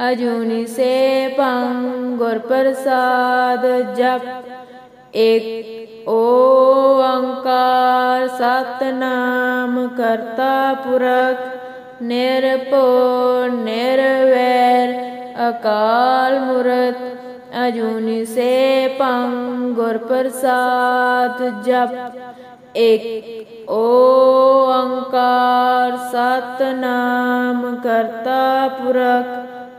ਅਜੂਨੀ ਸੇਭੰ ਗੁਰ ਪ੍ਰਸਾਦ ਜਪ ਇਕ ਓੰਕਾਰ ਸਤਨਾਮ ਕਰਤਾ ਪੁਰਖ ਨਿਰਭਉ ਨਿਰਵੈਰ ਅਕਾਲ ਮੂਰਤ ਅਜੂਨੀ ਸੇਭੰ ਗੁਰ ਪ੍ਰਸਾਦ ਜਪ ਇਕ ਓੰਕਾਰ ਸਤਨਾਮ ਕਰਤਾ ਪੁਰਖ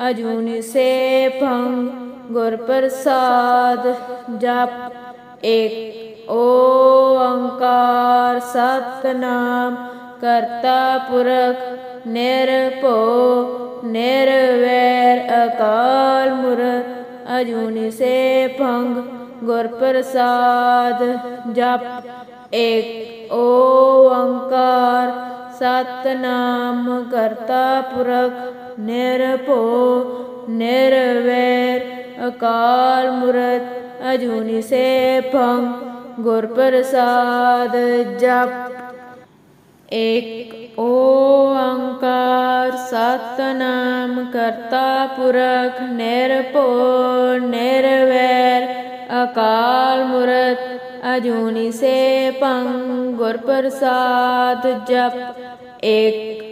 ਅਜੂਨੀ ਸੇਭੰ ਗੁਰ ਪ੍ਰਸਾਦ ਜਪ ਇਕ ਓੰਕਾਰ ਸਤਨਾਮ, ਕਰਤਾ ਪੁਰਖ ਨਿਰਭਉ, ਨਿਰਵੈਰ ਅਕਾਲ ਮੂਰਤ ਅਜੂਨੀ ਸੇਭੰ ਗੁਰ ਪ੍ਰਸਾਦ ਜਪ ਇਕ ਓੰਕਾਰ ਸਤਨਾਮ, ਕਰਤਾ ਪੁਰਖ ਨਿਰਭਉ ਨਿਰਵੈਰ ਅਕਾਲ ਮੂਰਤ ਅਜੂਨੀ ਸੇਭੰ ਗੁਰ ਪ੍ਰਸਾਦ ਜਪ ਇਕ ਓੰਕਾਰ ਸਤਨਾਮ ਕਰਤਾ ਪੁਰਖ ਨਿਰਭਉ ਨਿਰਵੈਰ ਅਕਾਲ ਮੂਰਤ ਅਜੂਨੀ ਸੇਭੰ ਗੁਰ ਪ੍ਰਸਾਦ ਜਪ ਇਕ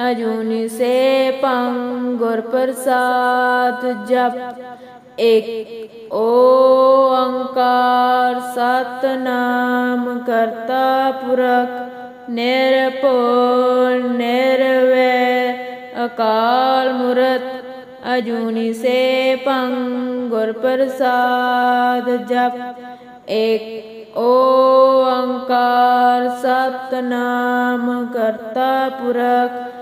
ਅਜੂਨੀ ਸੇਭੰ ਗੁਰ ਪ੍ਰਸਾਦ ਜਪ ਇਕ ਓੰਕਾਰ ਸਤਨਾਮ ਕਰਤਾ ਪੁਰਖ ਨਿਰਭਉ ਨਿਰਵੈਰ ਅਕਾਲ ਮੂਰਤ ਅਜੂਨੀ ਸੇਭੰ ਗੁਰ ਪ੍ਰਸਾਦ ਜਪ ਇਕ ਓੰਕਾਰ ਸਤਨਾਮ ਕਰਤਾ ਪੁਰਖ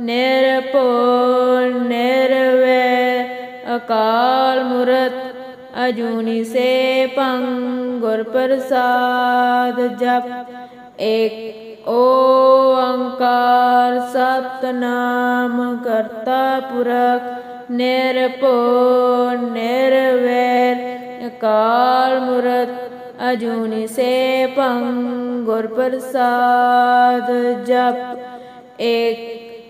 ਨਿਰਭਉ ਨਿਰਵੈਰ ਅਕਾਲ ਮੂਰਤ ਅਜੂਨੀ ਸੈਭੰ ਗੁਰ ਪ੍ਰਸਾਦ ਜਪ ਇਕ ਓੰਕਾਰ ਸਤਨਾਮ ਕਰਤਾ ਪੁਰਖ ਨਿਰਭਉ ਨਿਰਵੈਰ ਅਕਾਲ ਮੂਰਤ ਅਜੂਨੀ ਸੈਭੰ ਗੁਰ ਪ੍ਰਸਾਦ ਜਪ ਇਕ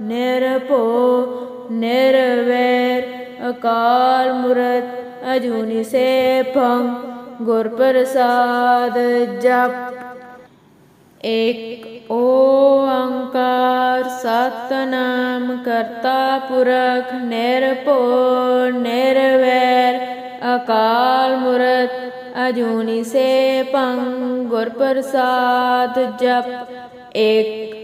ਨਿਰਭਉ ਨਿਰਵੈਰ ਅਕਾਲ ਮੂਰਤ ਅਜੂਨੀ ਸੈਭੰ ਗੁਰ ਪ੍ਰਸਾਦ ਜਪ ਇਕ ਓੰਕਾਰ ਸਤਨਾਮ ਕਰਤਾ ਪੁਰਖ ਨਿਰਭਉ ਨਿਰਵੈਰ ਅਕਾਲ ਮੂਰਤ ਅਜੂਨੀ ਸੈਭੰ ਗੁਰ ਪ੍ਰਸਾਦ ਜਪ ਇਕ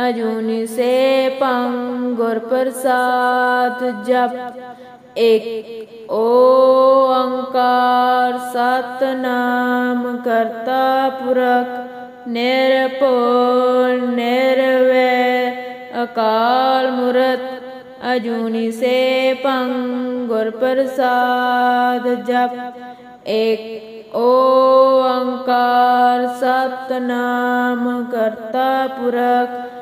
ਅਜੂਨੀ ਸੈਭੰ ਗੁਰ ਪ੍ਰਸਾਦ ਜਪ ਇਕ ਓੰਕਾਰ ਸਤਨਾਮ ਕਰਤਾ ਪੁਰਖ ਨਿਰਭਉ ਨਿਰਵੈਰ ਅਕਾਲ ਮੂਰਤ ਅਜੂਨੀ ਸੈਭੰ ਗੁਰ ਪ੍ਰਸਾਦ ਜਪ ਇਕ ਓੰਕਾਰ ਸਤਨਾਮ ਕਰਤਾ ਪੁਰਖ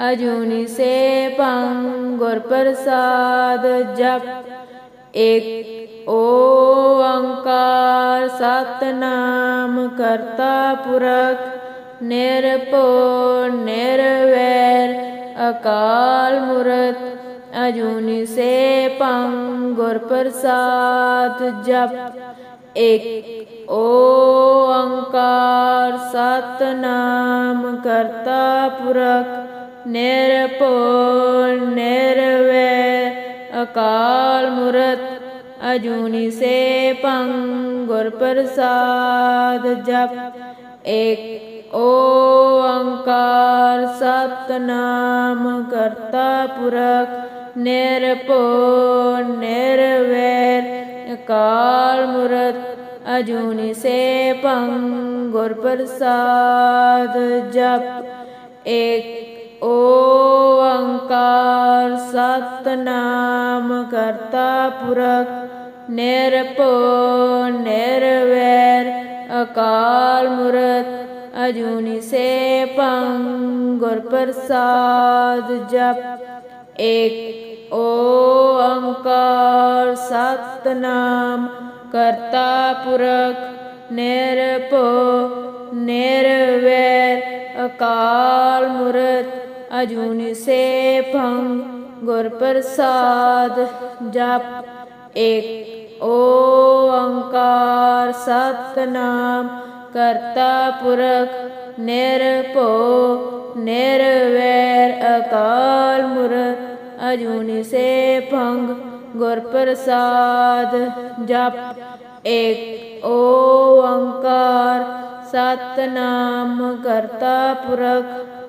ਅਜੂਨੀ ਸੇਭੰ ਗੁਰ ਪ੍ਰਸਾਦ ਜਪ। ਏਕ ਓੰਕਾਰ ਸਤਨਾਮ ਕਰਤਾ ਪੁਰਖ, ਨਿਰਭਉ ਨਿਰਵੈਰ ਅਕਾਲ ਮੂਰਤ। ਅਜੂਨੀ ਸੇਭੰ ਗੁਰ ਪ੍ਰਸਾਦ ਜਪ। ਏਕ ਓੰਕਾਰ ਸਤਨਾਮ ਕਰਤਾ ਪੁਰਖ ਨਿਰਭਉ ਨਿਰਵੈਰ ਅਕਾਲ ਮੂਰਤ ਅਜੂਨੀ ਸੇਭੰ ਗੁਰ ਪ੍ਰਸਾਦ ਜਪ। ਏਕ ਓੰਕਾਰ ਸਤਨਾਮ ਕਰਤਾ ਪੁਰਖ ਨਿਰਭਉ ਨਿਰਵੈਰ ਅਕਾਲ ਮੂਰਤ ਅਜੂਨੀ ਸੇਭੰ ਗੁਰ ਪ੍ਰਸਾਦ ਜਪ। ਏਕ ਓੰਕਾਰ ਸਤਨਾਮ ਕਰਤਾ ਪੁਰਖ ਨਿਰਭਉ ਨਿਰਵੈਰ ਅਕਾਲ ਮੂਰਤ ਅਜੂਨੀ ਸੇਭੰ ਗੁਰ ਪ੍ਰਸਾਦ ਜਪ ਏਕ ਓੰਕਾਰ ਸਤਨਾਮ ਕਰਤਾ ਪੁਰਖ ਨਿਰਭਉ ਨਿਰਵੈਰ ਅਕਾਲ ਮੂਰਤ ਅਜੂਨੀ ਸੇਭੰ ਗੁਰ ਪ੍ਰਸਾਦ ਜਪ ਏਕ ਓੰਕਾਰ ਸਤਨਾਮ ਕਰਤਾ ਪੁਰਖ ਨਿਰਭਉ ਨਿਰਵੈਰ ਅਕਾਲ ਮੂਰਤ ਅਜੂਨੀ ਸੇਭੰ ਗੁਰ ਪ੍ਰਸਾਦ ਜਪ ਏਕ ਓੰਕਾਰ ਸਤਨਾਮ ਕਰਤਾ ਪੁਰਖ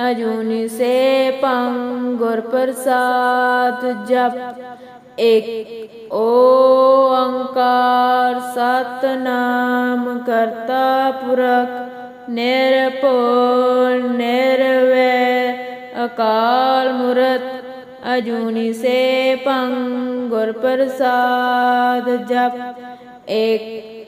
ਅਜੂਨੀ ਸੇਭੰ ਗੁਰ ਪ੍ਰਸਾਦ ਜਪ ਏਕ ਓੰਕਾਰ ਸਤਨਾਮ ਕਰਤਾ ਪੁਰਖ ਨਿਰਭਉ ਨਿਰਵੈਰ ਅਕਾਲ ਮੂਰਤ ਅਜੂਨੀ ਸੇਭੰ ਗੁਰ ਪ੍ਰਸਾਦ ਜਪ ਏਕ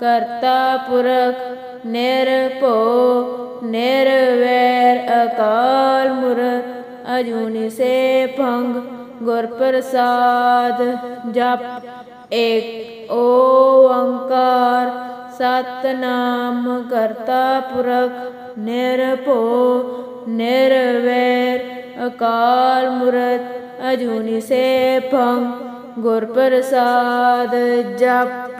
ਕਰਤਾ ਪੁਰਖ ਨਿਰਭਉ ਨਿਰਵੈਰ ਅਕਾਲ ਮੂਰਤ ਅਜੂਨੀ ਸੇਭੰ ਗੁਰ ਪ੍ਰਸਾਦ ਜਪ ਇੱਕ ਓੰਕਾਰ ਸਤਨਾਮ ਕਰਤਾ ਪੁਰਖ ਨਿਰਭਉ ਨਿਰਵੈਰ ਅਕਾਲ ਮੂਰਤ ਅਜੂਨੀ ਸੇਭੰ ਗੁਰ ਪ੍ਰਸਾਦ ਜਪ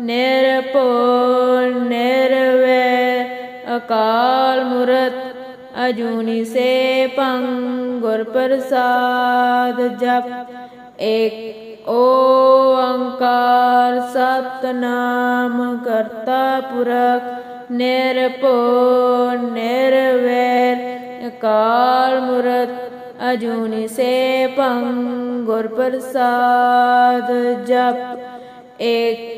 ਨਿਰਭਉ ਨਿਰਵੈਰ ਅਕਾਲ ਮੂਰਤ ਅਜੂਨੀ ਸੇਭੰ ਗੁਰ ਪ੍ਰਸਾਦ ਜਪ ਇੱਕ ਓੰਕਾਰ ਸਤਨਾਮ ਕਰਤਾ ਪੁਰਖ ਨਿਰਭਉ ਨਿਰਵੈਰ ਅਕਾਲ ਮੂਰਤ ਅਜੂਨੀ ਸੇਭੰ ਗੁਰ ਪ੍ਰਸਾਦ ਜਪ ਇੱਕ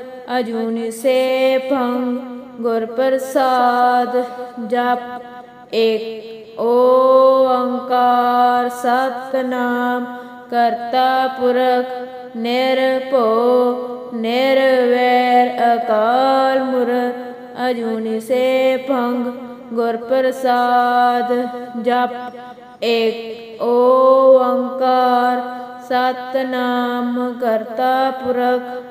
ਅਜੂਨੀ ਸੇਭੰ ਗੁਰ ਪ੍ਰਸਾਦ ਜਪ ਇੱਕ ਓੰਕਾਰ ਸਤਨਾਮ ਕਰਤਾ ਪੁਰਖ ਨਿਰਭਉ ਨਿਰਵੈਰ ਅਕਾਲ ਮੂਰਤ ਅਜੂਨੀ ਸੇਭੰ ਗੁਰ ਪ੍ਰਸਾਦ ਜਪ ਇੱਕ ਓੰਕਾਰ ਸਤਨਾਮ ਕਰਤਾ ਪੁਰਖ